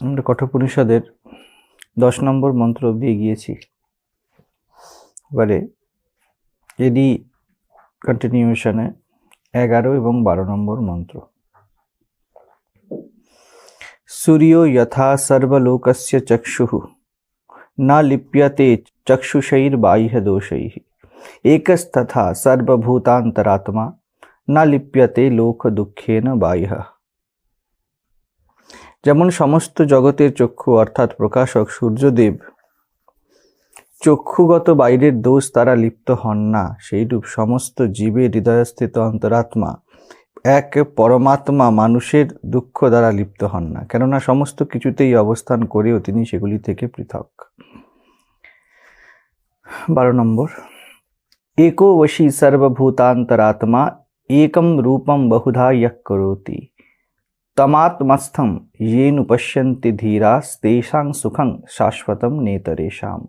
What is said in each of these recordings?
আমরা কঠোপনিষদের দশ নম্বর মন্ত্র অবধি এগিয়েছি এবারে এরই কন্টিনিউশনে এগারো এবং বারো নম্বর মন্ত্র। সূর্য যথা সর্বলোকস্য চক্ষুঃ, না লিপ্যতে চক্ষুষৈর্বাহ্য দোষৈः। একস্তথা সর্বভূতান্তরাত্মা, না লিপ্যতে লোক দুঃখেন বাহ্য যেমন সমস্ত জগতের চক্ষু, অর্থাৎ প্রকাশক, সূর্যদেব, চক্ষুগত বাইরের দোষ তারা লিপ্ত হন না। সেইরূপ সমস্ত জীবের হৃদয়স্থিত অন্তরাত্মা এক পরমাত্মা মানুষের দুঃখ দ্বারা লিপ্ত হন না। কেননা সমস্ত কিছুতেই অবস্থান করেও তিনি সেগুলি থেকে পৃথক। বারো নম্বর। একো বশী সর্বভূতান্তরাত্মা, একম রূপম বহুধা ইয়ক তমাত্মস্থম येनु পশ্যন্তি ধীরাস্তেষাং সুখং শাশ্বতম নেতরেশাম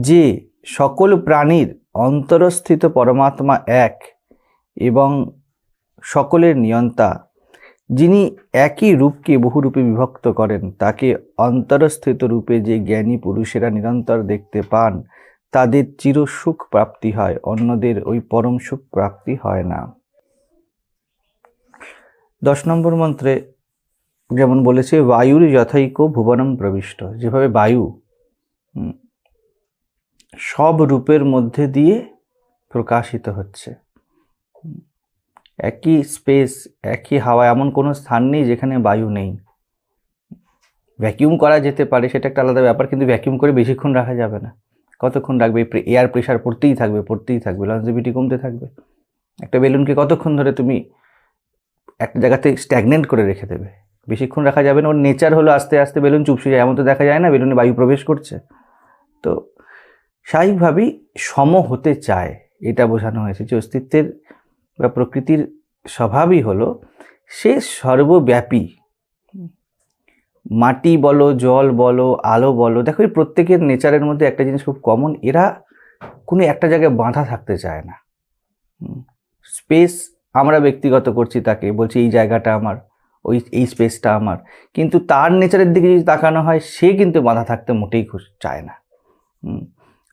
যে সকল প্রাণীর অন্তরস্থিত পরমাত্মা এক এবং সকলের নিয়ন্তা, যিনি একই রূপকে বহুরূপে বিভক্ত করেন, তাকে অন্তরস্থিত রূপে যে জ্ঞানী পুরুষেরা নিরন্তর দেখতে পান, তাদের চির সুখ প্রাপ্তি হয়, অন্যদের ওই পরম সুখ প্রাপ্তি হয় না। দশ নম্বর মন্ত্রে যেমন বলেছে, বায়ুর যথাইক ভুবনম প্রবিষ্ট। যেভাবে বায়ু সব রূপের মধ্যে দিয়ে প্রকাশিত হচ্ছে। একই স্পেস, একই হাওয়া, এমন কোনো স্থান নেই যেখানে বায়ু নেই। ভ্যাকিউম করা যেতে পারে, সেটা একটা আলাদা ব্যাপার, কিন্তু ভ্যাকিউম করে বেশিক্ষণ রাখা যাবে না। কতক্ষণ রাখবে? এয়ার প্রেশার পড়তেই থাকবে পড়তেই থাকবে লঞ্জিবিটি কমতে থাকবে। একটা বেলুনকে কতক্ষণ ধরে তুমি একটা জায়গাতে স্ট্যাগনেন্ট করে রেখে দেবে। বেশিক্ষণ রাখা যাবে না। ওর নেচার হলো আস্তে আস্তে বেলুন চুপসে যায়। এমন তো দেখা যায় না, বেলুনে বায়ু প্রবেশ করছে। তো স্বাভাবিকভাবেই সম হতে চায়, এটা বোঝানো হয়েছে যে অস্তিত্বের বা প্রকৃতির স্বভাবই হলো সে সর্বব্যাপী। মাটি বলো, জল বলো, আলো বলো, দেখো এই প্রত্যেকের নেচারের মধ্যে একটা জিনিস খুব কমন এরা কোনো একটা জায়গায় বাঁধা থাকতে চায় না। স্পেস আমরা ব্যক্তিগত করছি তাকে, বলছি এই জায়গাটা আমার, ওই, এই স্পেসটা আমার। কিন্তু তার নেচারের দিকে যদি তাকানো হয়, সে কিন্তু বাঁধা থাকতে মোটেই খুশ, চায় না।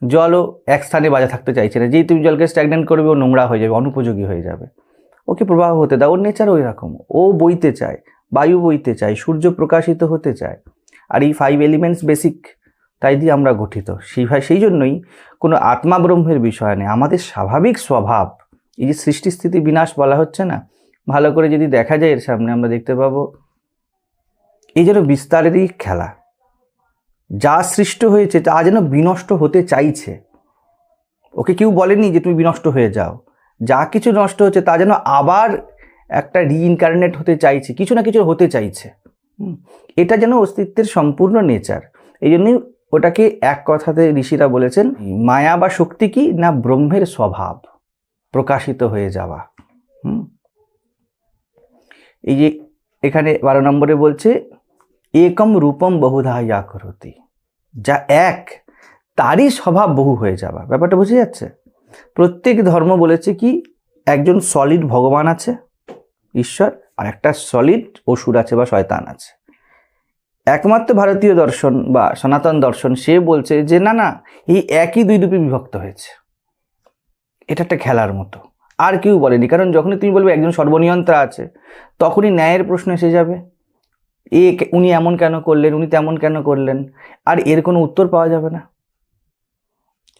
জলও এক স্থানে বাজা থাকতে চাইছে না। যেই তুমি জলকে স্ট্যাগনেন্ট করবে, ও নোংরা হয়ে যাবে, অনুপযোগী হয়ে যাবে। ওকে প্রবাহ হতে দাও, ওর নেচার ওই রকম ও বইতে চায়, বায়ু বইতে চায়, সূর্য প্রকাশিত হতে চায়। আর এই ফাইভ এলিমেন্টস বেসিক তাই দিয়ে আমরা গঠিত। সেই সেই জন্যই কোনো আত্মা ব্রহ্মের বিষয় নেই আমাদের স্বাভাবিক স্বভাব। এই যে সৃষ্টি স্থিতি বিনাশ বলা হচ্ছে না, ভালো করে যদি দেখা যায় এর সামনে আমরা দেখতে পাবো, এই যেন বিস্তারেরই খেলা, যা সৃষ্ট হয়েছে, তা যেন বিনষ্ট হতে চাইছে, ওকে কেউ বলেনি যে তুমি বিনষ্ট হয়ে যাও, যা কিছু নষ্ট হচ্ছে তা যেন আবার একটা রিইনকার্নেট হতে চাইছে, কিছু না কিছু হতে চাইছে এটা যেন অস্তিত্বের সম্পূর্ণ নেচার এই জন্যই ওটাকে এক কথাতে ঋষিরা বলেছেন, মায়া বা শক্তি কি না ব্রহ্মের স্বভাব। প্রকাশিত হয়ে যাওয়া। হুম? এই যে এখানে বারো নম্বরে বলছে, একম রূপম বহুধা ইয়া করতি যা এক, তারই স্বভাব বহু হয়ে যাওয়া। ব্যাপারটা বুঝে যাচ্ছে? প্রত্যেক ধর্ম বলেছে কি, একজন সলিড ভগবান আছে, ঈশ্বর, আর একটা সলিড অসুর আছে বা শয়তান আছে। একমাত্র ভারতীয় দর্শন বা সনাতন দর্শন, সে বলছে যে, না না, এই একই দুই রূপে বিভক্ত হয়েছে। এটা একটা খেলার মতো। আর কেউ বলেনি কারণ যখনই তুমি বলবে একজন সর্বনিয়ন্ত্রা আছে তখনই ন্যায়ের প্রশ্ন এসে যাবে। এ উনি এমন কেন করলেন উনি তেমন কেন করলেন আর এর কোনো উত্তর পাওয়া যাবে না।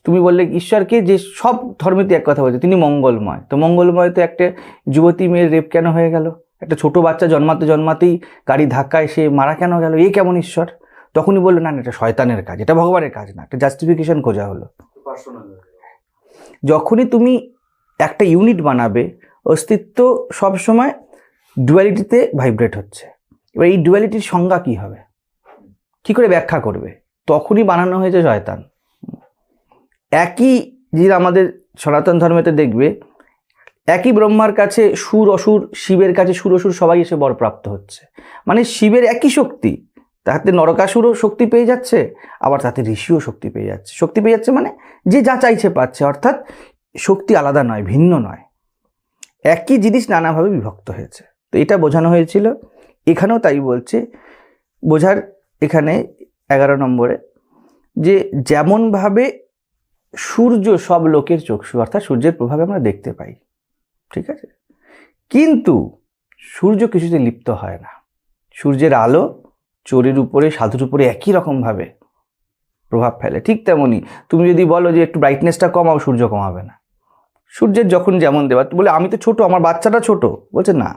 তুমি বললে ঈশ্বরকে যে সব ধর্মেতে এক কথা বলছে তিনি মঙ্গলময়। তো মঙ্গলময় তো একটা যুবতী মেয়ের রেপ কেন হয়ে গেল? একটা ছোট বাচ্চা জন্মাতে জন্মাতেই গাড়ি ধাক্কায় সে মারা কেন গেল? এ কেমন ঈশ্বর? তখনই বলল না না, এটা শয়তানের কাজ এটা ভগবানের কাজ না একটা জাস্টিফিকেশন খোঁজা হলো। যখনই তুমি একটা ইউনিট বানাবে, অস্তিত্ব সবসময় ডুয়ালিটিতে ভাইব্রেট হচ্ছে। এবার এই ডুয়ালিটির সংজ্ঞা কি হবে? কি করে ব্যাখ্যা করবে? তখনই বানানো হয়েছে শয়তান। একই যে আমাদের সনাতন ধর্মেতে দেখবে, একই ব্রহ্মার কাছে সুর অসুর, শিবের কাছে সুর অসুর সবাই এসে বরপ্রাপ্ত হচ্ছে। মানে শিবের একই শক্তি। তাতে নরকাসুরও শক্তি পেয়ে যাচ্ছে, আবার তাতে ঋষিও শক্তি পেয়ে যাচ্ছে। শক্তি পেয়ে যাচ্ছে মানে যে যা চাইছে পাচ্ছে, অর্থাৎ শক্তি আলাদা নয়, ভিন্ন নয়। একই জিনিস নানাভাবে বিভক্ত হয়েছে। তো এটা বোঝানো হয়েছিল। এখানেও তাই বলছে। বোঝার এখানে এগারো নম্বরে যে যেমনভাবে সূর্য সব লোকের চক্ষু, অর্থাৎ সূর্যের প্রভাবে আমরা দেখতে পাই। ঠিক আছে? কিন্তু সূর্য কিছুতে লিপ্ত হয় না। সূর্যের আলো চোরের উপরে, সাধুর উপরে একই রকমভাবে প্রভাব ফেলে। ঠিক তেমনই তুমি যদি বলো যে একটু ব্রাইটনেসটা কমাও, সূর্য কমাবে না। সূর্যের যখন যেমন দেওয়া বলে, আমি তো ছোট, আমার বাচ্চাটা ছোট। বলছে, না।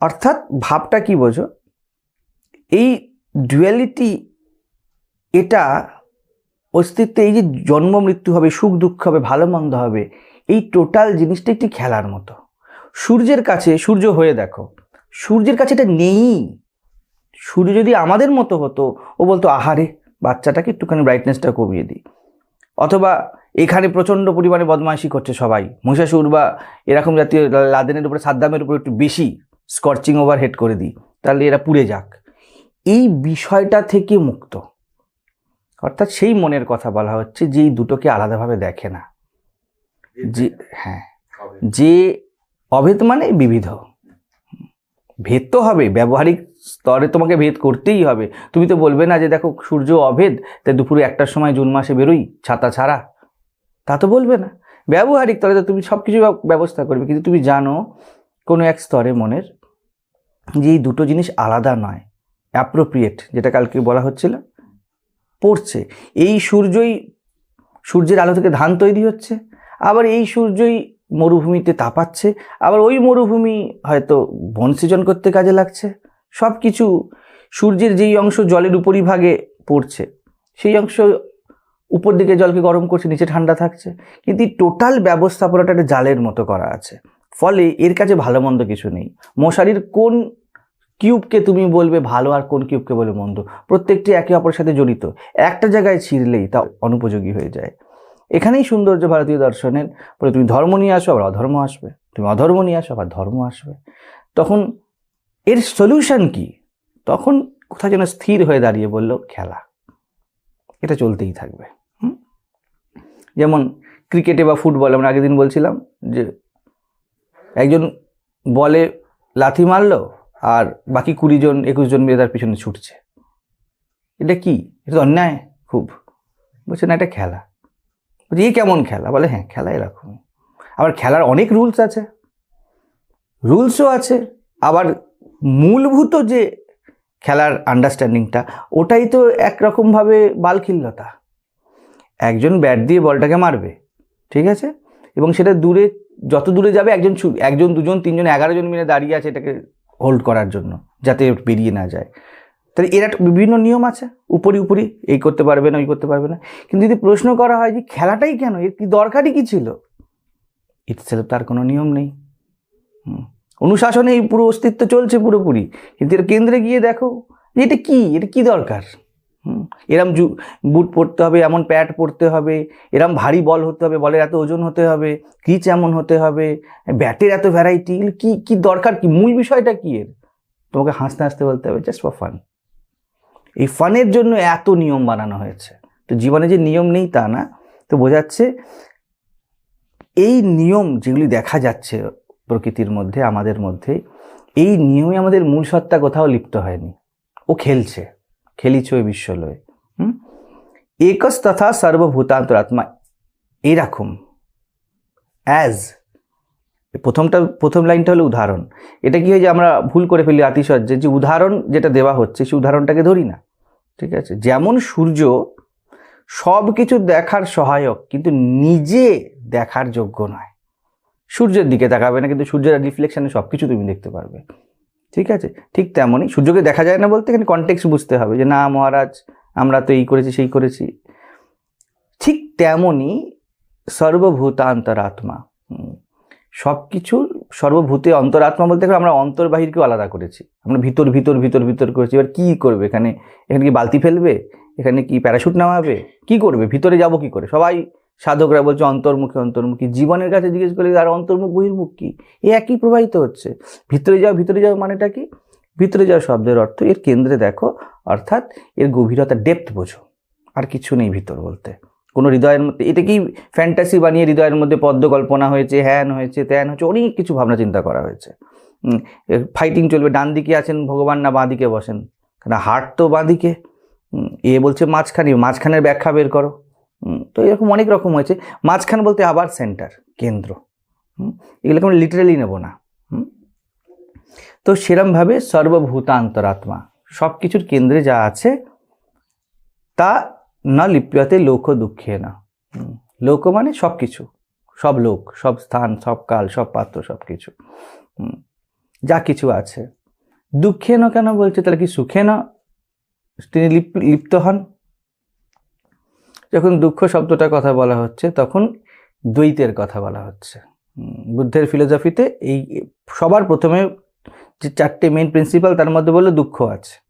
অর্থাৎ ভাবটা কি বোঝো? এই ডুয়ালিটি এটা অস্তিত্বে এই যে জন্ম, মৃত্যু হবে, সুখ, দুঃখ হবে, ভালো, মন্দ হবে, এই টোটাল জিনিসটা একটি খেলার মতো। সূর্যের কাছে, সূর্য হয়ে দেখো, সূর্যের কাছে এটা নেই। সূর্য যদি আমাদের মতো হতো ও বলতো আহারে বাচ্চাটাকে একটুখানি ব্রাইটনেসটা কমিয়ে দিই। অথবা এখানে প্রচণ্ড পরিমাণে বদমাইশি করছে সবাই। মহিষাসুর বা এরকম জাতীয় লাদেনের উপরে সাদ্দামের উপরে একটু বেশি স্কর্চিং ওভার হেড করে দিই। তাহলে এরা পুড়ে যাক। এই বিষয়টা থেকে মুক্ত। অর্থাৎ সেই মনের কথা বলা হচ্ছে যে এই দুটোকে আলাদাভাবে দেখে না। যে হ্যাঁ। যে অভেদ মানে বিবিধ। ভেদ তো হবে, ব্যবহারিক স্তরে তোমাকে ভেদ করতেই হবে। তুমি তো বলবে না যে দেখো সূর্য অভেদ তাই দুপুরে একটার সময় জুন মাসে বেরোই, ছাতা ছাড়া। তা তো বলবে না। ব্যবহারিক স্তরে তো তুমি সব কিছু ব্যবস্থা করবে, কিন্তু তুমি জানো কোনো এক স্তরে মনের যে এই দুটো জিনিস আলাদা নয় অ্যাপ্রোপ্রিয়েট যেটা কালকে বলা হচ্ছিল, পড়ছে। এই সূর্যই সূর্যের আলো থেকে ধান তৈরি হচ্ছে, আবার এই সূর্যই মরুভূমিতে তাপাচ্ছে, আবার ওই মরুভূমি হয়তো বন সৃজন করতে কাজে লাগছে। সব কিছু সূর্যের যেই অংশ জলের উপরিভাগে পড়ছে, সেই অংশ উপর দিকে জলকে গরম করছে, নিচে ঠান্ডা থাকছে। কিন্তু এই টোটাল ব্যবস্থাপনাটা একটা জালের মতো করা আছে। ফলে এর কাছে ভালো মন্দ কিছু নেই। মশারির কোন কিউবকে তুমি বলবে ভালো আর কোন কিউবকে বলবে মন্দ? প্রত্যেকটি একে অপরের সাথে জড়িত। একটা জায়গায় ছিঁড়লেই তা অনুপযোগী হয়ে যায়। এখানেই সৌন্দর্য ভারতীয় দর্শনের বলে তুমি ধর্ম নিয়ে আসো, আবার অধর্ম আসবে। তুমি অধর্ম নিয়ে আসো, আবার ধর্ম আসবে। তখন এর সলিউশন কি? তখন কোথায় যেন স্থির হয়ে দাঁড়িয়ে বলল, খেলা। এটা চলতেই থাকবে? যেমন ক্রিকেটে বা ফুটবল আমরা আগের দিন বলছিলাম যে একজন বলে লাথি মারলো আর বাকি কুড়ি জন, একুশ জন মিলে তার পিছনে ছুটছে। এটা কি? এটা তো অন্যায় খুব। বলছে, না, এটা খেলা। এই কেমন খেলা? বলে হ্যাঁ খেলা এরকম আবার খেলার অনেক রুলস আছে। রুলসও আছে। আবার মূলভূত যে খেলার আন্ডারস্ট্যান্ডিংটা ওটাই তো একরকমভাবে বালখিল্যতা। একজন ব্যাট দিয়ে বলটাকে মারবে, ঠিক আছে? এবং সেটা দূরে, যত দূরে যাবে, একজন একজন, দুজন, তিনজন, এগারো জন মিলে দাঁড়িয়ে আছে এটাকে হোল্ড করার জন্য, যাতে বেরিয়ে না যায়। তাহলে এর একটা বিভিন্ন নিয়ম আছে। উপরি উপরি এই করতে পারবে না, ওই করতে পারবে না। কিন্তু যদি প্রশ্ন করা হয় যে খেলাটাই কেন? এর কি দরকারই কি ছিল? ইটসেলফ তার কোনো নিয়ম নেই। অনুশাসনে এই পুরো অস্তিত্ব চলছে পুরোপুরি। কিন্তু এর কেন্দ্রে গিয়ে দেখো যে এটা কী? এটা কী দরকার? এরম জু বুট পরতে হবে, এমন প্যাড পরতে হবে, এরম ভারী বল হতে হবে, বলের এত ওজন হতে হবে কিচ এমন হতে হবে, ব্যাটের এত ভ্যারাইটি কি কি দরকার কি? মূল বিষয়টা কী এর? তোমাকে হাসতে হাসতে বলতে হবে জাস্ট ফর ফান এই ফানের জন্য এত নিয়ম বানানো হয়েছে। তো জীবনে যে নিয়ম নেই তা না। তো বোঝাচ্ছে এই নিয়ম যেগুলি দেখা যাচ্ছে প্রকৃতির মধ্যে, আমাদের মধ্যে, এই নিয়মে আমাদের মূল সত্তা কোথাও লিপ্ত হয়নি। ও খেলছে। খেলিছ ওই বিশ্বলয়ে। হুম? একস তথা সর্বভূতান্তরাত্মা এরকম। অ্যাজ প্রথমটা, প্রথম লাইনটা হলো উদাহরণ। এটা কি হয় যে আমরা ভুল করে ফেলি আতিশয্যে? যে উদাহরণ যেটা দেওয়া হচ্ছে সেই উদাহরণটাকে ধরি না। ঠিক আছে? যেমন সূর্য সব কিছু দেখার সহায়ক, কিন্তু নিজে দেখার যোগ্য নয়। সূর্যের দিকে তাকাবে না, কিন্তু সূর্যের রিফ্লেকশানে সব কিছু তুমি দেখতে পারবে। ঠিক আছে? ঠিক তেমনই সূর্যকে দেখা যায় না বলতে এখানে কনটেক্স বুঝতে হবে যে, না, মহারাজ, আমরা তো এই করেছি, সেই করেছি। ঠিক তেমনই সর্বভূতান্তরাত্মা সব কিছুর সর্বভূতে অন্তরাত্মা বলতে গেলে আমরা অন্তর্বাহিরকেও আলাদা করেছি। আমরা ভিতর ভিতর ভিতর ভিতর করেছি। এবার কী করবে? এখানে এখানে কি বালতি ফেলবে? এখানে কি প্যারাশুট নামাবে? কি করবে? ভিতরে যাব কি করে? সবাই সাধকরা বলছে অন্তর্মুখী অন্তর্মুখী। জীবনের কাছে জিজ্ঞেস করলে আর অন্তর্মুখ, বহির্মুখ কী? এ একই প্রবাহিত হচ্ছে। ভিতরে যাও ভিতরে যাও মানেটা কি? ভিতরে যাওয়া শব্দের অর্থ এর কেন্দ্রে দেখো, অর্থাৎ এর গভীরতা ডেপথ বোঝো। আর কিছু নেই ভিতর বলতে। কোনো হৃদয়ের মধ্যে, এটা কি ফ্যান্টাসি বানিয়ে হৃদয়ের মধ্যে পদ্ম কল্পনা হয়েছে, হ্যান হয়েছে, ত্যান হয়েছে, অনেক কিছু ভাবনা চিন্তা করা হয়েছে। ফাইটিং চলবে, ডান দিকে আছেন ভগবান না বাঁ দিকে বসেন? কেন হার্ট তো বাঁ দিকে। এ বলছে মাঝখানে, মাঝখানের ব্যাখ্যা বের করো। তো এরকম অনেক রকম হয়েছে। মাঝখান বলতে আবার সেন্টার কেন্দ্র। এগুলোকে আমরা লিটারেলি নেব না। তো সেরমভাবে সর্বভূতান্তরাত্মা সব কিছুর কেন্দ্রে যা আছে, তা না লিপ্যতে লোক দুঃখে না। লোক মানে সব কিছু সব লোক, সব স্থান, সব কাল, সব পাত্র সব কিছু যা কিছু আছে। দুঃখে না কেন বলছে? তাহলে কি সুখে না? তিনি লিপ- লিপ্ত হন। যখন দুঃখ শব্দটার কথা বলা হচ্ছে, তখন দ্বৈতের কথা বলা হচ্ছে। বুদ্ধের ফিলোসফিতে এই সবার প্রথমে যে চারটে মেইন প্রিন্সিপাল তার মধ্যে বলল দুঃখ আছে।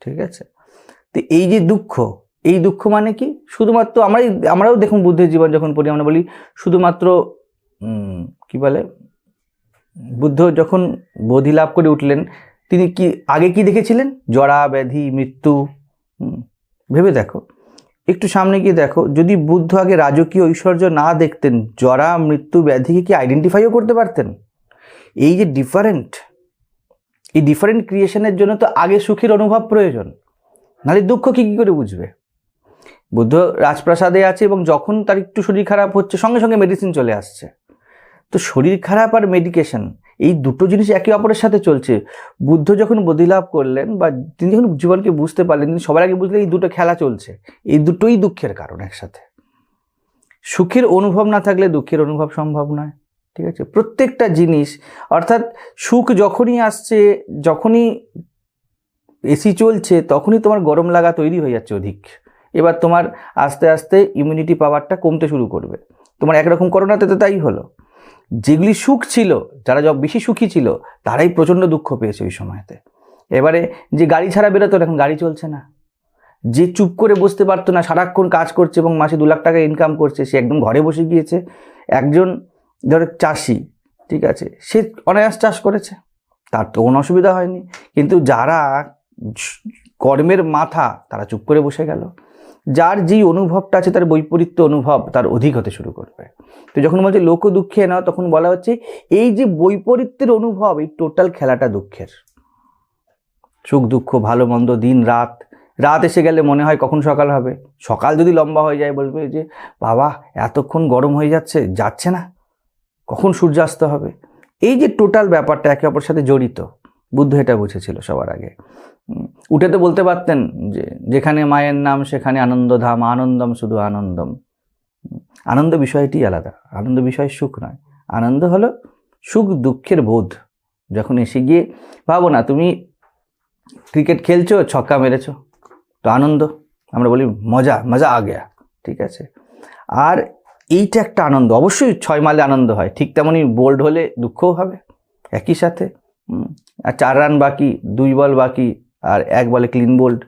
ঠিক আছে? তো এই যে দুঃখ এই দুঃখ মানে কি? শুধুমাত্র আমরাই, আমরাও দেখুন বুদ্ধের জীবন যখন পড়ি, আমরা বলি শুধুমাত্র কি বলে? বুদ্ধ যখন বোধি লাভ করে উঠলেন, তিনি কি, আগে কি দেখেছিলেন? জরা, ব্যাধি, মৃত্যু ভেবে দেখো। একটু সামনে গিয়ে দেখো, যদি বুদ্ধ আগে রাজকীয় ঐশ্বর্য না দেখতেন, জরা, মৃত্যু, ব্যাধিকে কি আইডেন্টিফাইও করতে পারতেন? এই যে ডিফারেন্ট এই ডিফারেন্ট ক্রিয়েশনের জন্য তো আগে সুখের অনুভব প্রয়োজন। নাহলে দুঃখ কী কী করে বুঝবে? বুদ্ধ রাজপ্রাসাদে আছে এবং যখন তার একটু শরীর খারাপ হচ্ছে, সঙ্গে সঙ্গে মেডিসিন চলে আসছে। তো শরীর খারাপ আর মেডিকেশন এই দুটো জিনিস একে অপরের সাথে চলছে। বুদ্ধ যখন বোধিলাভ করলেন বা তিনি যখন জীবনকে বুঝতে পারলেন, তিনি সবার আগে বুঝলেন এই দুটো খেলা চলছে। এই দুটোই দুঃখের কারণ একসাথে। সুখের অনুভব না থাকলে দুঃখের অনুভব সম্ভব নয়, ঠিক আছে? প্রত্যেকটা জিনিস, অর্থাৎ সুখ যখনই আসছে, যখনই এসি চলছে, তখনই তোমার গরম লাগা তৈরি হয়ে যাচ্ছে অধিক। এবার তোমার আস্তে আস্তে ইমিউনিটি পাওয়ারটা কমতে শুরু করবে। তোমার একরকম করোনাতে তো তাই হলো। যেগুলি সুখ ছিল, যারা যা বেশি সুখী ছিল, তারাই প্রচণ্ড দুঃখ পেয়েছে ওই সময়তে। এবারে যে গাড়ি ছাড়া বেরোতো, এখন গাড়ি চলছে না। যে চুপ করে বসতে পারতো না, সারাক্ষণ কাজ করছে এবং মাসে দু লাখ টাকা ইনকাম করছে, সে একদম ঘরে বসে গিয়েছে। একজন ধরো চাষি, ঠিক আছে, সে অনায়াস চাষ করেছে। তার তো কোনো অসুবিধা হয়নি। কিন্তু যারা কর্মের মাথা, তারা চুপ করে বসে গেল। যার যেই অনুভবটা আছে, তার বৈপরীত্য অনুভব তার অধিক হতে শুরু করবে। তো যখন বলছে লোক দুঃখে না তখন বলা হচ্ছে এই যে বৈপরীত্যের অনুভব, এই টোটাল খেলাটা দুঃখের। সুখ, দুঃখ, ভালো, মন্দ, দিন, রাত রাত এসে গেলে মনে হয় কখন সকাল হবে? সকাল যদি লম্বা হয়ে যায়, বলবে যে, বাবা, এতক্ষণ গরম হয়ে যাচ্ছে যাচ্ছে না। কখন সূর্যাস্ত হবে? এই যে টোটাল ব্যাপারটা একে অপরের সাথে জড়িত বুদ্ধ এটা বুঝেছিল সবার আগে। উঠে তো বলতে পারতেন যে যেখানে মায়ের নাম, সেখানে আনন্দধাম, আনন্দম শুধু আনন্দম। আনন্দ বিষয়টি আলাদা, আনন্দ বিষয় সুখ নয়। আনন্দ হলো সুখ দুঃখের বোধ। যখন এসে গিয়ে ভাবো না, তুমি ক্রিকেট খেলছো, ছক্কা মেরেছো, তো আনন্দ, আমরা বলি মজা মজা আ গেয়া, ঠিক আছে? আর এইটা একটা আনন্দ, অবশ্যই ছয় মালে আনন্দ হয়, ঠিক তেমনই বোল্ড হলে দুঃখও হবে, একই সাথে। চার রান বাকি, দুই বল বাকি, আর এক বলে ক্লিন বোল্ড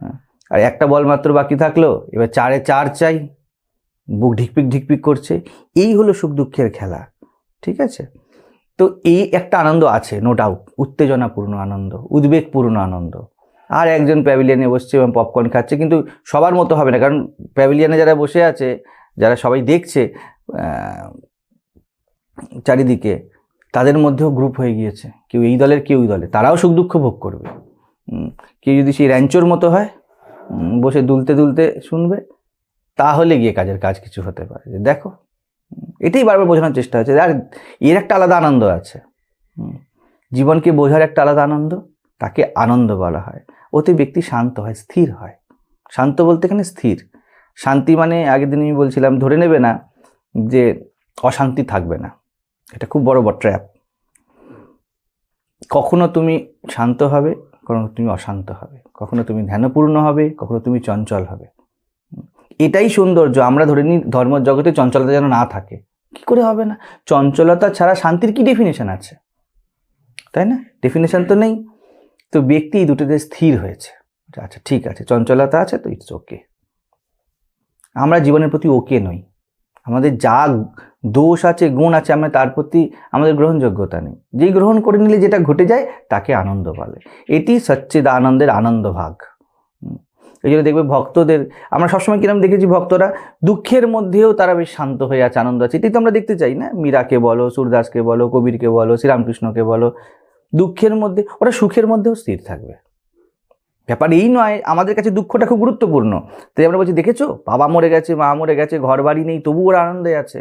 হ্যাঁ। আর একটা বল মাত্র বাকি থাকল, এবার চারে চার চাই। বুক ঢিকপিক ঢিকপিক করছে। এই হলো সুখ দুঃখের খেলা, ঠিক আছে? তো এই একটা আনন্দ আছে নো ডাউট উত্তেজনাপূর্ণ আনন্দ, উদ্বেগপূর্ণ আনন্দ। আর একজন প্যাভিলিয়নে বসছে এবং পপকর্ন খাচ্ছে, কিন্তু সবার মতো হবে না, কারণ প্যাভিলিয়নে যারা বসে আছে, যারা সবাই দেখছে চারিদিকে তাদের মধ্যেও গ্রুপ হয়ে গিয়েছে। কেউ এই দলের, কেউ ওই দলে তারাও সুখ দুঃখ ভোগ করবে। কেউ যদি সেই র্যাঞ্চোর মতো হয় বসে দুলতে দুলতে শুনবে, তাহলে গিয়ে কাজের কাজ কিছু হতে পারে। যে দেখো এটাই বারবার বোঝানোর চেষ্টা হচ্ছে। আর এর একটা আলাদা আনন্দ আছে। জীবনকে বোঝার একটা আলাদা আনন্দ, তাকে আনন্দ বলা হয়। ওতে ব্যক্তি শান্ত হয়, স্থির হয়। শান্ত বলতে এখানে স্থির। শান্তি মানে আগের দিন আমি বলছিলাম, ধরে নেবে না যে অশান্তি থাকবে না। এটা খুব বড় বড় ট্র্যাপ কখনো তুমি শান্ত হবে, কখনো তুমি অশান্ত হবে। কখনো তুমি ধ্যানপূর্ণ হবে, কখনো তুমি চঞ্চল হবে। এটাই সৌন্দর্য, আমরা ধরে নিই ধর্ম জগতে চঞ্চলতা যেন না থাকে। কি করে হবে না? চঞ্চলতা ছাড়া শান্তির কি ডেফিনেশন আছে? তাই না? ডেফিনেশন তো নেই। তো ব্যক্তি এই দুটোতে স্থির হয়েছে। আচ্ছা ঠিক আছে, চঞ্চলতা আছে, তো ইটস ওকে আমরা জীবনের প্রতি ওকে নই। আমাদের যা দোষ আছে, গুণ আছে, আমরা তার প্রতি আমাদের গ্রহণযোগ্যতা নেই। যেই গ্রহণ করে নিলে যেটা ঘটে যায়, তাকে আনন্দ বলে। এটি সচ্চিদ আনন্দের আনন্দ ভাগ এই জন্য দেখবে ভক্তদের, আমরা সবসময় কিরম দেখেছি ভক্তরা, দুঃখের মধ্যেও তারা বেশ শান্ত হয়ে আছে, আনন্দ আছে। এটি তো আমরা দেখতে চাই না? মীরাকে বলো, সুরদাসকে বলো, কবিরকে বলো, শ্রীরামকৃষ্ণকে বলো। দুঃখের মধ্যে, ওরা সুখের মধ্যেও স্থির থাকবে। ব্যাপার এই নয়, আমাদের কাছে দুঃখটা খুব গুরুত্বপূর্ণ। তাই আমরা বলছি, দেখেছ? বাবা মরে গেছে, মা মরে গেছে ঘর বাড়ি নেই, তবু ওরা আনন্দে আছে।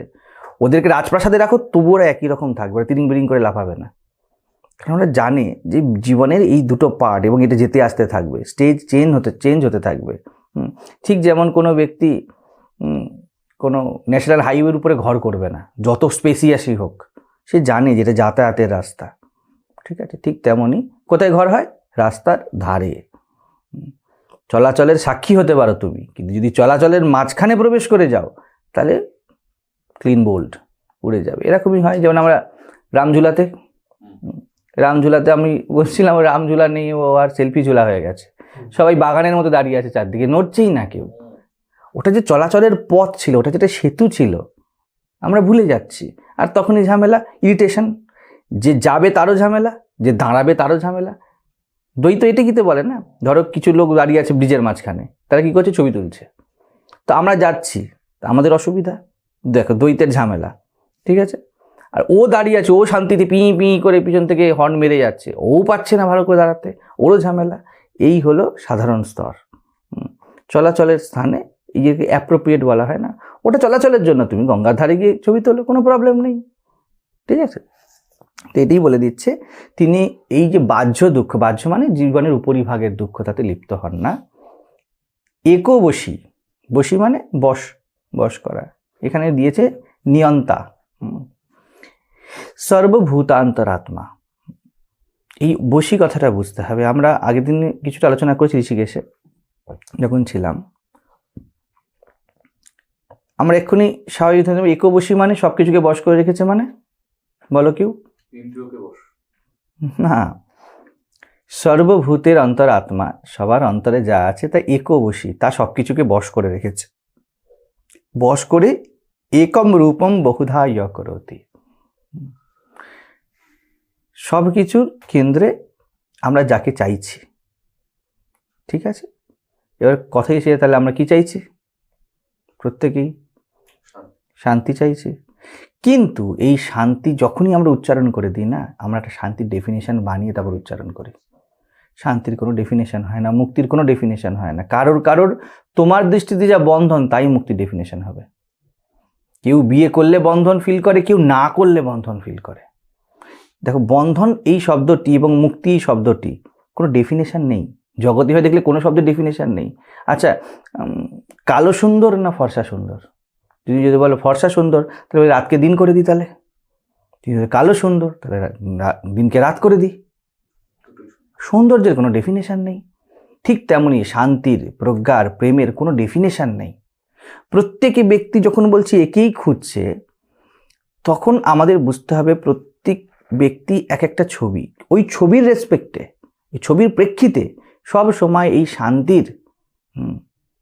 ওদেরকে রাজপ্রাসাদে রাখো, তবু ওরা একই রকম থাকবে, ওরা তিরিং বিরিং করে লাফাবে না। কারণ ওরা জানে যে জীবনের এই দুটো পার্ট এবং এটা যেতে আসতে থাকবে, স্টেজ চেঞ্জ হতে চেঞ্জ হতে থাকবে। ঠিক যেমন কোনো ব্যক্তি কোনো ন্যাশনাল হাইওয়ের উপরে ঘর করবে না, যত স্পেসিয়াসই হোক, সে জানে যে এটা যাতায়াতের রাস্তা। ঠিক আছে? ঠিক তেমনই কোথায় ঘর হয়? রাস্তার ধারে। চলাচলের সাক্ষী হতে পারো তুমি, কিন্তু যদি চলাচলের মাঝখানে প্রবেশ করে যাও, তাহলে ক্লিন বোল্ড উড়ে যাবে। এরকমই হয়, যেমন আমরা রামঝুলাতে রামঝুলাতে আমি বলছিলাম, রামঝুলা নেই, ও আর সেলফি ঝুলা হয়ে গেছে। সবাই বাগানের মতো দাঁড়িয়ে আছে চারদিকে, নড়ছেই না কেউ। ওটা যে চলাচলের পথ ছিল, ওটা যেটা সেতু ছিল, আমরা ভুলে যাচ্ছি। আর তখনই ঝামেলা ইরিটেশন যে যাবে তারও ঝামেলা, যে দাঁড়াবে তারও ঝামেলা দ্বৈত এটা কিতে বলে না? ধরো কিছু লোক দাঁড়িয়ে আছে ব্রিজের মাঝখানে, তারা কি করছে? ছবি তুলছে। তো আমরা যাচ্ছি আমাদের অসুবিধা? দেখো, দ্বৈতের ঝামেলা, ঠিক আছে? আর ও দাঁড়িয়ে আছে, ও শান্তিতে পিঁ পিঁ করে পিছন থেকে হর্ন মেরে যাচ্ছে, ও পাচ্ছে না ভালো করে দাঁড়াতে, ওরও ঝামেলা। এই হলো সাধারণ স্তর চলাচলের স্থানে ইয়েকে অ্যাপ্রোপ্রিয়েট বলা হয় না। ওটা চলাচলের জন্য, তুমি গঙ্গার ধারে গিয়ে ছবি তোলো, কোনো প্রবলেম নেই, ঠিক আছে? তো এটাই বলে দিচ্ছে, তিনি এই যে বাহ্য দুঃখ, বাহ্য মানে জীবনের উপরিভাগের দুঃখ, তাতে লিপ্ত হন না। একো বসি বসি মানে বশ বশ করা। এখানে দিয়েছে নিয়ন্তা। সর্বভূতান্তরাত্মা। এই বসি কথাটা বুঝতে হবে। আমরা আগের দিন কিছুটা আলোচনা করেছি ঋষিকেশে, যখন ছিলাম। আমরা এক্ষুনি স্বাভাবিক ধরে নেব একবসী মানে সব কিছুকে বশ করে রেখেছে মানে? বলো কেউ? ইন্দ্রিয়কে বস। না। সর্বভূতের অন্তর আত্মা সবার অন্তরে যা আছে তা একবশী তা সব কিছুকে বশ করে রেখেছে। বশ করে একম রূপম বহুধা ইয় করতি সব কিছুর কেন্দ্রে আমরা যাকে চাইছি। ঠিক আছে? এবার কথাই এসে তাহলে আমরা কি চাইছি? প্রত্যেকেই। শান্তি চাইছি? কিন্তু এই শান্তি যখনই আমরা উচ্চারণ করে দিই না, আমরা একটা শান্তির ডেফিনেশান বানিয়ে তারপর উচ্চারণ করি। শান্তির কোনো ডেফিনেশান হয় না, মুক্তির কোনো ডেফিনেশান হয় না। কারোর কারোর তোমার দৃষ্টিতে যা বন্ধন, তাই মুক্তির ডেফিনেশান হবে। কেউ বিয়ে করলে বন্ধন ফিল করে, কেউ না করলে বন্ধন ফিল করে। দেখো, বন্ধন এই শব্দটি এবং মুক্তি এই শব্দটি কোনো ডেফিনেশান নেই। জগতে হয়ে দেখলে কোনো শব্দের ডেফিনেশান নেই। আচ্ছা কালো সুন্দর না ফর্সা সুন্দর? তুমি যদি বলো ফর্সা সুন্দর, তাহলে ওই রাতকে দিন করে দিই তাহলে। তুমি যদি কালো সুন্দর, তাহলে দিনকে রাত করে দিই সৌন্দর্যের কোনো ডেফিনেশান নেই। ঠিক তেমনই শান্তির প্রজ্ঞার প্রেমের কোনো ডেফিনেশান নেই। প্রত্যেকে ব্যক্তি যখন বলছি একেই খুঁজছে, তখন আমাদের বুঝতে হবে প্রত্যেক ব্যক্তি এক একটা ছবি। ওই ছবির রেসপেক্টে এই ছবির প্রেক্ষিতে সব সময় এই শান্তির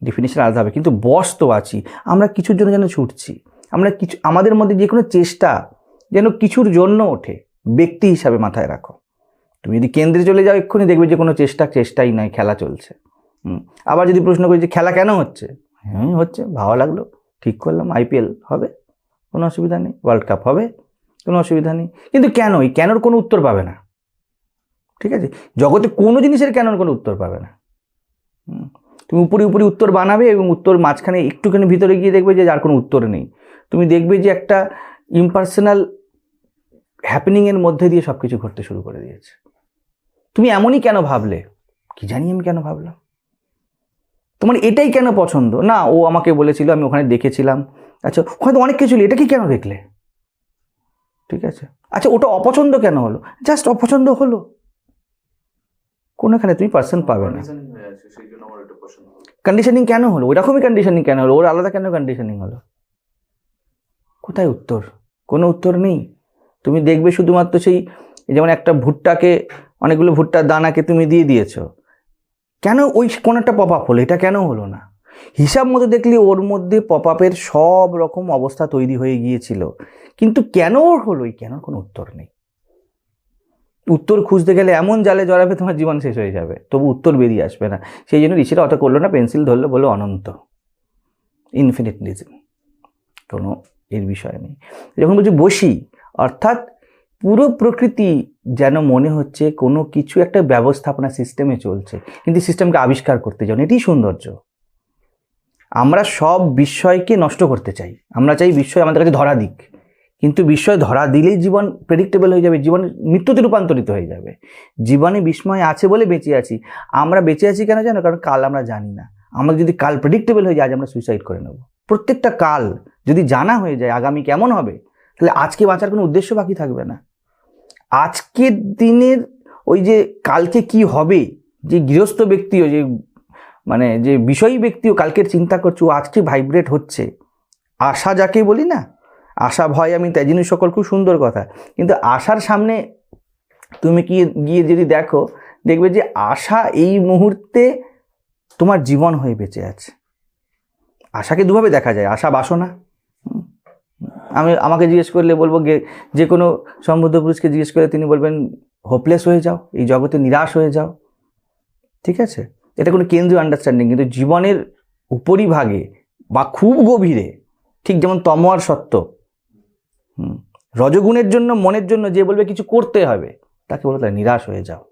ডেফিনেশন আলাদা হবে। কিন্তু বস তো আছি। আমরা কিছুর জন্য যেন ছুটছি। আমরা কিছু আমাদের মধ্যে যে কোনো চেষ্টা যেন কিছুর জন্য ওঠে। ব্যক্তি হিসাবে মাথায় রাখো। তুমি যদি কেন্দ্রে চলে যাও এক্ষুনি দেখবে যে কোনো চেষ্টা চেষ্টাই নয়, খেলা চলছে। আবার যদি প্রশ্ন করি যে খেলা কেন হচ্ছে? হ্যাঁ হচ্ছে। ভালো লাগল। ঠিক করলাম। আইপিএল হবে। কোনো অসুবিধা নেই। ওয়ার্ল্ড কাপ হবে। কোনো অসুবিধা নেই। কিন্তু কেন? এই কেনর কোনো উত্তর পাবে না। ঠিক আছে? জগতে কোনো জিনিসের কেনর কোনো উত্তর পাবে না। তুমি উপরে উপরে উত্তর বানাবে এবং উত্তর মাঝখানে একটুখানি ভিতরে গিয়ে দেখবে যে যার কোনো উত্তর নেই। তুমি দেখবে যে একটা ইম্পার্সোনাল হ্যাপেনিংয়ের মধ্যে দিয়ে সব কিছু ঘটতে শুরু করে দিয়েছে। তুমি এমনই কেন ভাবলে? কি জানি আমি কেন ভাবলাম? তোমার এটাই কেন পছন্দ? না, ও আমাকে বলেছিল, আমি ওখানে দেখেছিলাম। আচ্ছা ওখানে তো অনেক কিছু এটা কি কেন দেখলে? ঠিক আছে। আচ্ছা ওটা অপছন্দ কেন হলো? জাস্ট অপছন্দ হলো। কোনোখানে তুমি পার্সন পাবে না। কন্ডিশনিং কেন হলো? ওরকমই কন্ডিশনিং কেন হলো? ওর আলাদা কেন কন্ডিশনিং হলো? কোথায় উত্তর? কোনো উত্তর নেই। তুমি দেখবে শুধুমাত্র সেই যেমন একটা ভুট্টাকে, অনেকগুলো ভুট্টার দানাকে তুমি দিয়ে দিয়েছ। কেন ওই কোনো একটা পপ আপ হলো? এটা কেন হলো না? হিসাব মতো দেখলে ওর মধ্যে পপ আপের সব রকম অবস্থা তৈরি হয়ে গিয়েছিল। কিন্তু কেন ওর হলো? এই কেন কোনো উত্তর নেই? উত্তর খুঁজতে গেলে এমন জালে জড়াবে তোমার জীবন শেষ হয়ে যাবে। তবু উত্তর বেরিয়ে আসবে না। সেই জন্য ঋষিরা অত করল না, পেন্সিল ধরলো, বলল, অনন্ত। ইনফিনিট ইনফিনিটলিজম কোনো এর বিষয় নেই। যখন বলছি, বসি। অর্থাৎ পুরো প্রকৃতি যেন মনে হচ্ছে কোনো কিছু একটা ব্যবস্থাপনা সিস্টেমে চলছে। কিন্তু সিস্টেমকে আবিষ্কার করতে যাও এটাই সৌন্দর্য। আমরা সব বিষয়কে নষ্ট করতে চাই। আমরা চাই বিস্ময় আমাদের কাছে ধরা দিক। কিন্তু বিস্ময় ধরা দিলেই জীবন প্রেডিক্টেবল হয়ে যাবে জীবন মৃত্যুতে রূপান্তরিত হয়ে যাবে। জীবনে বিস্ময় আছে বলে বেঁচে আছি। আমরা বেঁচে আছি কেন জানো? কারণ কাল আমরা জানি না। আমরা যদি কাল প্রেডিক্টেবল হয়ে যায় আজ আমরা সুইসাইড করে নেব। প্রত্যেকটা কাল যদি জানা হয়ে যায়, আগামী কেমন হবে, তাহলে আজকে বাঁচার কোনো উদ্দেশ্য বাকি থাকবে না। আজকের দিনের ওই যে কালকে কি হবে, যে গৃহস্থ ব্যক্তিও যে মানে যে বিষয়ী ব্যক্তিও কালকের চিন্তা করছে, ও আজকে ভাইব্রেট হচ্ছে। আশা যাকে বলি না আশা, ভয়, আমি ত্যাজিনী সকল খুব সুন্দর কথা। কিন্তু আশার সামনে তুমি কি গিয়ে যদি দেখো, দেখবে যে আশা এই মুহূর্তে তোমার জীবন হয়ে বেঁচে আছে। আশাকে দুভাবে দেখা যায়, আশা বাসনা। আমি, আমাকে জিজ্ঞেস করলে বলব যে কোনো সমৃদ্ধ পুরুষকে জিজ্ঞেস করলে তিনি বলবেন হোপলেস হয়ে যাও, এই জগতে নিরাশ হয়ে যাও। ঠিক আছে? এটা কোনো কেন্দ্রীয় আন্ডারস্ট্যান্ডিং কিন্তু জীবনের উপরিভাগে বা খুব গভীরে, ঠিক যেমন তম আর সত্য রজগুণের জন্য, মনের জন্য যে বলবে কিছু করতে হবে, তাকে বলতে হয় নিরাশ হয়ে যাও।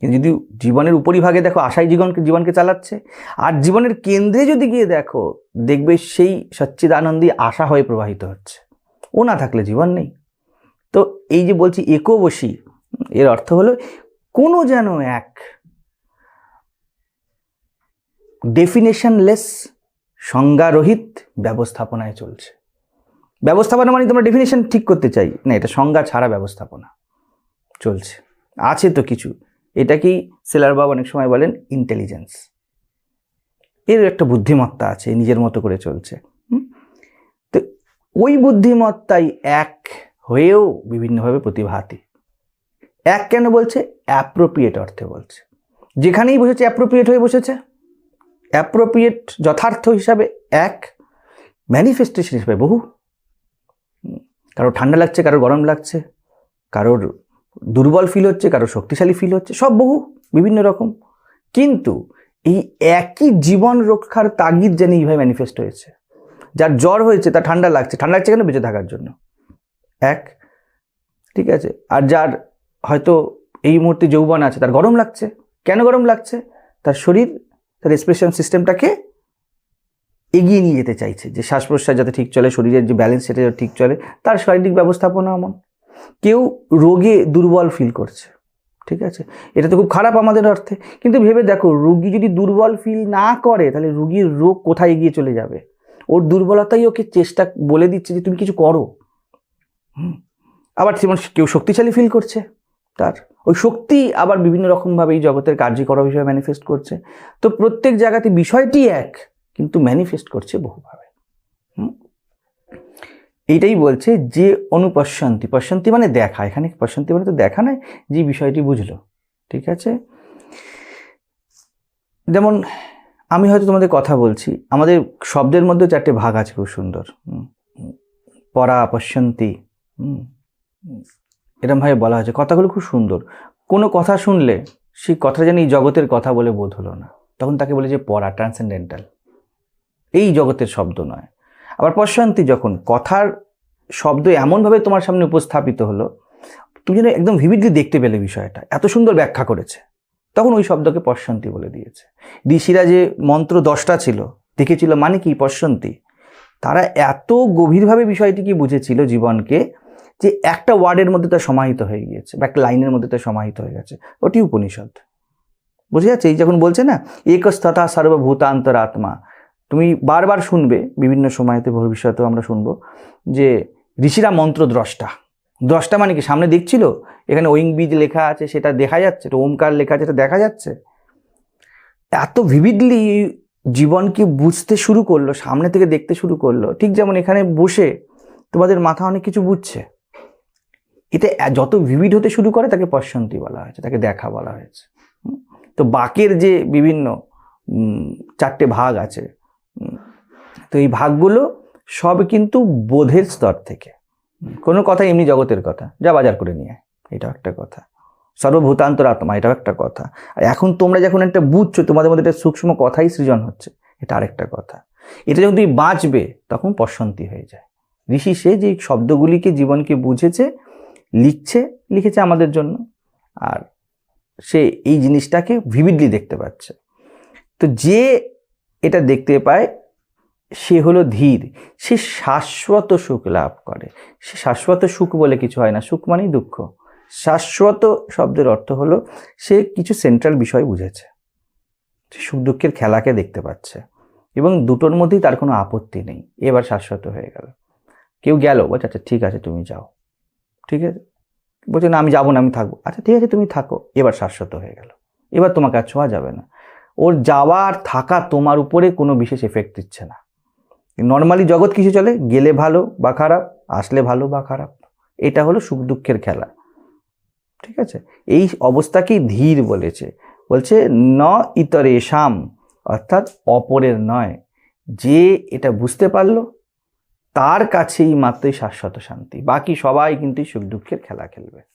কিন্তু যদি জীবনের উপরিভাগে দেখো আশাই জীবনকে জীবনকে চালাচ্ছে, আর জীবনের কেন্দ্রে যদি গিয়ে দেখো, দেখবে সেই সচ্চিদানন্দী আশা হয়ে প্রবাহিত হচ্ছে। ও না থাকলে জীবন নেই। তো এই যে বলছি একবশী, এর অর্থ হলো কোনো যেন এক ডেফিনেশনলেস সংজ্ঞারহিত ব্যবস্থাপনায় চলছে। ব্যবস্থাপনা মানে তোমরা ডেফিনেশন ঠিক করতে চাই। না, এটা সংজ্ঞা ছাড়া ব্যবস্থাপনা চলছে। আছে তো কিছু। এটাকেই সেলারবাবু অনেক সময় বলেন ইন্টেলিজেন্স এর একটা বুদ্ধিমত্তা আছে, নিজের মতো করে চলছে? তো ওই বুদ্ধিমত্তাই এক হয়েও বিভিন্নভাবে প্রতিভাতি। এক কেন বলছে? অ্যাপ্রোপ্রিয়েট অর্থে বলছে। যেখানেই বসেছে অ্যাপ্রোপ্রিয়েট হয়ে বসেছে। অ্যাপ্রোপ্রিয়েট যথার্থ হিসাবে এক। ম্যানিফেস্টেশন হিসাবে বহু। কারোর ঠান্ডা লাগছে কারোর গরম লাগছে, কারোর দুর্বল ফিল হচ্ছে কারোর শক্তিশালী ফিল হচ্ছে, সব বহু, বিভিন্ন রকম। কিন্তু এই একই জীবন রক্ষার তাগিদ যেন এইভাবে ম্যানিফেস্ট হয়েছে। যার জ্বর হয়েছে, তার ঠান্ডা লাগছে ঠান্ডা লাগছে কেন? বেঁচে থাকার জন্য। এক, ঠিক আছে, আর যার হয়তো এই মুহূর্তে যৌবন আছে, তার গরম লাগছে। কেন গরম লাগছে? তার শরীর, তার রেসপিরেশন সিস্টেমটাকে এগিয়ে নিয়ে যেতে চাইছে, যে শ্বাস প্রশ্বাস যাতে ঠিক চলে, শরীরের যে ব্যালেন্স সেটা যাতে ঠিক চলে, তার শারীরিক ব্যবস্থাপনা এমন। কেউ রোগে দুর্বল ফিল করছে, ঠিক আছে? এটা তো খুব খারাপ আমাদের অর্থে। কিন্তু ভেবে দেখো, রুগী যদি দুর্বল ফিল না করে, তাহলে রুগীর রোগ কোথায় এগিয়ে চলে যাবে? ওর দুর্বলতাই ওকে চেষ্টা বলে দিচ্ছে যে, তুমি কিছু করো। আবার যেমন কেউ শক্তিশালী ফিল করছে তার। ওই শক্তি আবার বিভিন্ন রকমভাবে এই জগতের কার্যকর হিসেবে ম্যানিফেস্ট করছে। তো প্রত্যেক জায়গাতে বিষয়টি এক। কিন্তু ম্যানিফেস্ট করছে বহুভাবে। এইটাই বলছে যে অনুপশ্যন্তি পশ্যন্তি মানে দেখা। এখানে পশ্যন্তি মানে তো দেখা নয়, যে বিষয়টি বুঝলো। ঠিক আছে? যেমন আমি হয়তো তোমাদের কথা বলছি, আমাদের শব্দের মধ্যে চারটে ভাগ আছে খুব সুন্দর। পরা হুম। এরমভাবে বলা হয়েছে। কথাগুলো খুব সুন্দর। কোনো কথা শুনলে সেই কথা যেন এই জগতের কথা বলে বোধ হলো না। তখন তাকে বলে যে পড়া ট্রান্সেন্ডেন্টাল এই জগতের শব্দ নয়। আবার পশ্চান্তি যখন কথার শব্দ এমনভাবে তোমার সামনে উপস্থাপিত হলো, তুমি যেন একদম ভিভিডলি দেখতে পেলে বিষয়টা। এত সুন্দর ব্যাখ্যা করেছে। তখন ওই শব্দকে পশ্চান্তি বলে দিয়েছে। ঋষিরা যে মন্ত্র দশটা ছিল, দেখেছিল মানে কি পশ্চান্তি তারা এত গভীরভাবে বিষয়টিকে বুঝেছিল জীবনকে, যে একটা ওয়ার্ডের মধ্যে তা সমাহিত হয়ে গিয়েছে, বা একটা লাইনের মধ্যে তা সমাহিত হয়ে গেছে। ওটি উপনিষদ। বুঝে যাচ্ছে এই যখন বলছে না একস্তথা সর্বভূতান্তরাত্মা তুমি বারবার শুনবে, বিভিন্ন সময়তে ভবিষ্যতেও আমরা শুনব, যে ঋষিরা মন্ত্র দ্রষ্টা দ্রষ্টা মানে কি? সামনে দেখছিল? এখানে ওয়িং বীজ লেখা আছে, সেটা দেখা যাচ্ছে, এটা ওমকার লেখা আছে সেটা দেখা যাচ্ছে। এত ভিভিডলি জীবনকে বুঝতে শুরু করল, সামনে থেকে দেখতে শুরু করল। ঠিক যেমন এখানে বসে তোমাদের মাথা অনেক কিছু বুঝছে। এটা এ- যত ভিভিড হতে শুরু করে, তাকে পশ্যন্তি বলা হয়েছে, তাকে দেখা বলা হয়েছে। তো বাকের যে বিভিন্ন চারটে ভাগ আছে তো এই ভাগগুলো সব কিন্তু বোধের স্তর থেকে। কোনো কথা এমনি জগতের কথা, যা বাজার করে নিয়ে। এটাও একটা কথা। সর্বভূতান্তর আত্মা, এটাও একটা কথা। আর এখন তোমরা যখন একটা বুঝছ, তোমাদের মধ্যে একটা সূক্ষ্ম কথাই সৃজন হচ্ছে, এটা আরেকটা কথা। এটা যখন তুমি বাঁচবে, তখন পশন্তি হয়ে যায়। ঋষি সে যে শব্দগুলিকে জীবনকে বুঝেছে, লিখছে, লিখেছে আমাদের জন্য। আর সে এই জিনিসটাকে ভিভিডলি দেখতে পাচ্ছে। তো যে এটা দেখতে পায়, সে হলো ধীর। সে শাশ্বত সুখ লাভ করে। সে শাশ্বত সুখ বলে কিছু হয় না, সুখ মানেই দুঃখ। শাশ্বত শব্দের অর্থ হলো, সে কিছু সেন্ট্রাল বিষয় বুঝেছে। সে সুখ দুঃখের খেলাকে দেখতে পাচ্ছে। এবং দুটোর মধ্যেই তার কোনো আপত্তি নেই। এবার শাশ্বত হয়ে গেল। কেউ গেল, বলছে আচ্ছা ঠিক আছে, তুমি যাও। ঠিক আছে? বলছে, না, আমি যাব না, আমি থাকব। আচ্ছা ঠিক আছে, তুমি থাকো। এবার শাশ্বত হয়ে গেল। এবার তোমাকে আর ছোঁয়া যাবে না। ওর যাওয়া আর থাকা তোমার উপরে কোনো বিশেষ এফেক্ট দিচ্ছে না। নর্মালি জগৎ কিছু চলে? গেলে ভালো বা খারাপ, আসলে ভালো বা খারাপ। এটা হলো সুখ দুঃখের খেলা। ঠিক আছে? এই অবস্থাকেই ধীর বলেছে। বলছে, ন ইতরে শাম, অর্থাৎ অপরের নয়। যে এটা বুঝতে পারল, তার কাছেই মাত্রই শাশ্বত শান্তি। বাকি সবাই কিন্তু সুখ দুঃখের খেলা খেলবে।